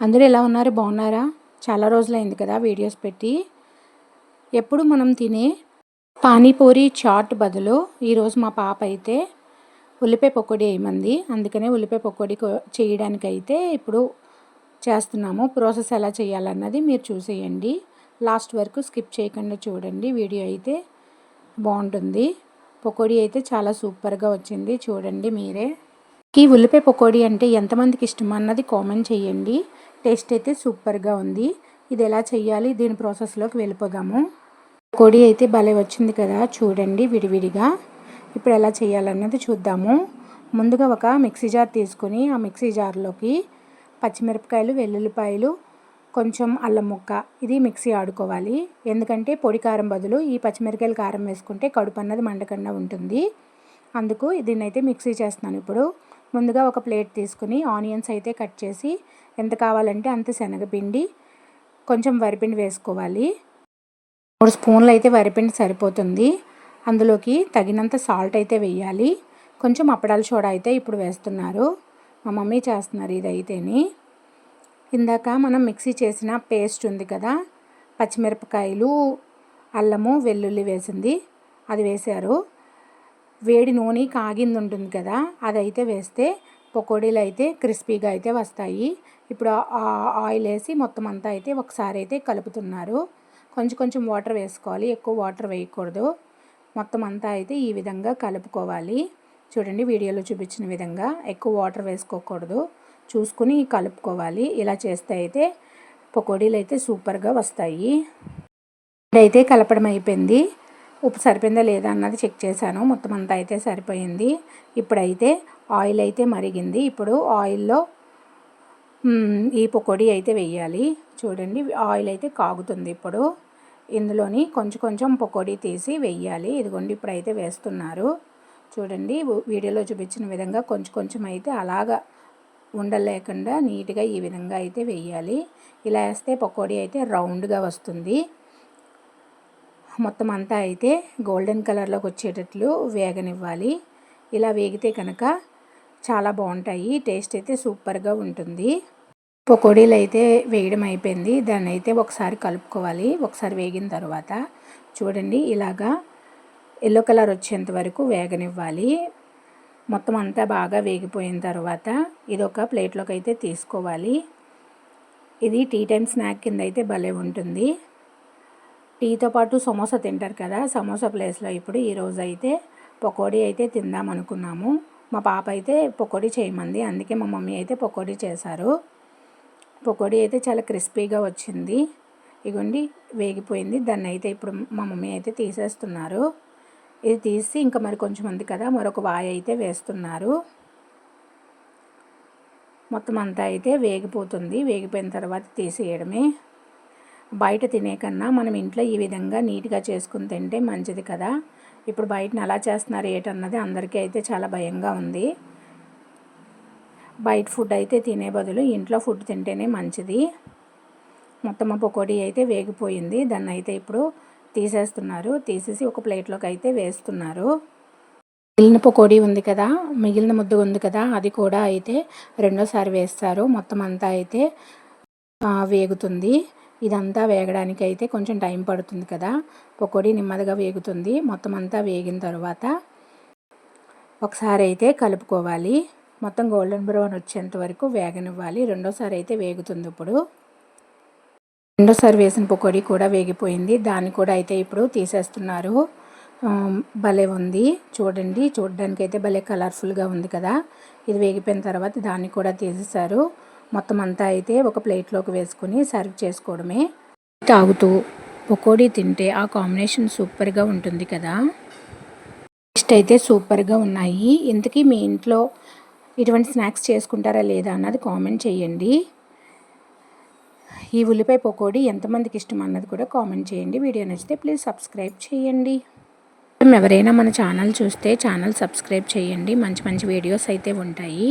అందరూ ఎలా ఉన్నారు? బాగున్నారా? చాలా రోజులైంది కదా వీడియోస్ పెట్టి. ఎప్పుడు మనం తినే పానీపూరి చాట్ బదులు ఈరోజు మా పాప అయితే ఉల్లిపాయ పకోడీ వేయమంది. అందుకనే ఉల్లిపాయ పకోడీ చేయడానికైతే ఇప్పుడు చేస్తున్నాము. ప్రాసెస్ ఎలా చేయాలన్నది మీరు చూసేయండి. లాస్ట్ వరకు స్కిప్ చేయకుండా చూడండి. వీడియో అయితే బాగుంటుంది. పకోడీ అయితే చాలా సూపర్గా వచ్చింది. చూడండి మీరే. ఈ ఉల్లిపాయ పకోడీ అంటే ఎంతమందికి ఇష్టం అన్నది కామెంట్ చేయండి. టేస్ట్ అయితే సూపర్గా ఉంది. ఇది ఎలా చేయాలి దీని ప్రాసెస్లోకి వెళ్ళిపోదాము. పకోడీ అయితే భలే వచ్చింది కదా చూడండి విడివిడిగా. ఇప్పుడు ఎలా చేయాలన్నది చూద్దాము. ముందుగా ఒక మిక్సీ జార్ తీసుకొని ఆ మిక్సీ జార్లోకి పచ్చిమిరపకాయలు వెల్లుల్లిపాయలు కొంచెం అల్లం ముక్క ఇది మిక్సీ ఆడుకోవాలి. ఎందుకంటే పొడి కారం బదులు ఈ పచ్చిమిరపకాయలు కారం వేసుకుంటే కడుపు అన్నది మండకుండా ఉంటుంది. అందుకు దీన్నైతే మిక్సీ చేస్తున్నాను ఇప్పుడు. ముందుగా ఒక ప్లేట్ తీసుకుని ఆనియన్స్ అయితే కట్ చేసి ఎంత కావాలంటే అంత శనగపిండి కొంచెం వరిపిండి వేసుకోవాలి. మూడు స్పూన్లు అయితే వరిపిండి సరిపోతుంది. అందులోకి తగినంత సాల్ట్ అయితే వేయాలి. కొంచెం అప్పడాల సోడా అయితే ఇప్పుడు వేస్తున్నారు. మా మమ్మీ చేస్తున్నారు ఇదైతేని. ఇందాక మనం మిక్సీ చేసిన పేస్ట్ ఉంది కదా పచ్చిమిరపకాయలు అల్లము వెల్లుల్లి వేసింది అది వేశారు. వేడి నూనె కాగింది ఉంటుంది కదా అదైతే వేస్తే పకోడీలు అయితే క్రిస్పీగా అయితే వస్తాయి. ఇప్పుడు ఆయిల్ వేసి మొత్తం అంతా అయితే ఒకసారి అయితే కలుపుతున్నారు. కొంచెం కొంచెం వాటర్ వేసుకోవాలి ఎక్కువ వాటర్ వేయకూడదు. మొత్తం అంతా అయితే ఈ విధంగా కలుపుకోవాలి. చూడండి వీడియోలో చూపించిన విధంగా ఎక్కువ వాటర్ వేసుకోకూడదు. చూసుకుని కలుపుకోవాలి. ఇలా చేస్తే అయితే పకోడీలు అయితే సూపర్గా వస్తాయి. అయితే కలపడం అయిపోయింది ఉప్పు సరిపోయిందా లేదా అన్నది చెక్ చేశాను. మొత్తం అంతా అయితే సరిపోయింది. ఇప్పుడైతే ఆయిల్ అయితే మరిగింది. ఇప్పుడు ఆయిల్లో ఈ పకోడీ అయితే వేయాలి. చూడండి ఆయిల్ అయితే కాగుతుంది ఇప్పుడు. ఇందులోని కొంచెం కొంచెం పకోడీ తీసి వేయాలి. ఇదిగోండి ఇప్పుడైతే వేస్తున్నారు. చూడండి వీడియోలో చూపించిన విధంగా కొంచెం కొంచెం అయితే అలాగా ఉండలేకుండా నీట్గా ఈ విధంగా అయితే వేయాలి. ఇలా వేస్తే పకోడీ అయితే రౌండ్గా వస్తుంది. మొత్తం అంతా అయితే గోల్డెన్ కలర్లోకి వచ్చేటట్లు వేగనివ్వాలి. ఇలా వేగితే కనుక చాలా బాగుంటాయి. టేస్ట్ అయితే సూపర్గా ఉంటుంది. పకోడీలు అయితే వేయడం అయిపోయింది. దాన్ని అయితే ఒకసారి కలుపుకోవాలి. ఒకసారి వేగిన తర్వాత చూడండి ఇలాగా ఎల్లో కలర్ వచ్చేంత వరకు వేగనివ్వాలి. మొత్తం అంతా బాగా వేగిపోయిన తర్వాత ఇది ఒక ప్లేట్లోకి అయితే తీసుకోవాలి. ఇది టీ టైం స్నాక్ కింద అయితే భలే ఉంటుంది. టీతో పాటు సమోసా తింటారు కదా సమోసా ప్లేస్లో ఇప్పుడు ఈరోజు అయితే పకోడీ అయితే తిందాం అనుకున్నాము. మా పాప అయితే పకోడీ చేయమంది అందుకే మా మమ్మీ అయితే పకోడీ చేశారు. పకోడీ అయితే చాలా క్రిస్పీగా వచ్చింది. ఇగోండి వేగిపోయింది. దాన్ని అయితే ఇప్పుడు మా మమ్మీ అయితే తీసేస్తున్నారు. ఇది తీసి ఇంకా మరి కొంచెం ఉంది కదా మరొక వాయి అయితే వేస్తున్నారు. మొత్తం అంతా అయితే వేగిపోతుంది. వేగిపోయిన తర్వాత తీసేయడమే. బయట తినే కన్నా మనం ఇంట్లో ఈ విధంగా నీట్గా చేసుకుని తింటే మంచిది కదా. ఇప్పుడు బయటను ఎలా చేస్తున్నారు ఏటన్నది అందరికీ అయితే చాలా భయంగా ఉంది. బయట ఫుడ్ అయితే తినే బదులు ఇంట్లో ఫుడ్ తింటేనే మంచిది. మొత్తం పకోడీ అయితే వేగిపోయింది. దాన్ని అయితే ఇప్పుడు తీసేస్తున్నారు. తీసేసి ఒక ప్లేట్లోకి అయితే వేస్తున్నారు. మిగిలిన పకోడీ ఉంది కదా మిగిలిన ముద్ద ఉంది కదా అది కూడా అయితే రెండోసారి వేస్తారు. మొత్తం అంతా అయితే వేగుతుంది. ఇదంతా వేగడానికి అయితే కొంచెం టైం పడుతుంది కదా. పకోడీ నెమ్మదిగా వేగుతుంది. మొత్తం అంతా వేగిన తర్వాత ఒకసారి అయితే కలుపుకోవాలి. మొత్తం గోల్డెన్ బ్రౌన్ వచ్చేంత వరకు వేగనివ్వాలి. రెండోసారి అయితే వేగుతుంది ఇప్పుడు. రెండోసారి వేసిన పకోడీ కూడా వేగిపోయింది. దాన్ని కూడా అయితే ఇప్పుడు తీసేస్తున్నారు. భలే ఉంది. చూడండి. చూడడానికి అయితే భలే కలర్ఫుల్గా ఉంది కదా. ఇది వేగిపోయిన తర్వాత దాన్ని కూడా తీసేశారు. మొత్తం అంతా అయితే ఒక ప్లేట్లోకి వేసుకొని సర్వ్ చేసుకోవడమే. తాగుతూ పకోడీ తింటే ఆ కాంబినేషన్ సూపర్గా ఉంటుంది కదా. టేస్ట్ అయితే సూపర్గా ఉన్నాయి. ఇంతకీ మీ ఇంట్లో ఇటువంటి స్నాక్స్ చేసుకుంటారా లేదా అన్నది కామెంట్ చేయండి. ఈ ఉల్లిపాయ పకోడీ ఎంతమందికి ఇష్టం అన్నది కూడా కామెంట్ చేయండి. వీడియో నచ్చితే ప్లీజ్ సబ్స్క్రైబ్ చేయండి. ఎవరైనా మన ఛానల్ చూస్తే ఛానల్ సబ్స్క్రైబ్ చేయండి. మంచి మంచి వీడియోస్ అయితే ఉంటాయి.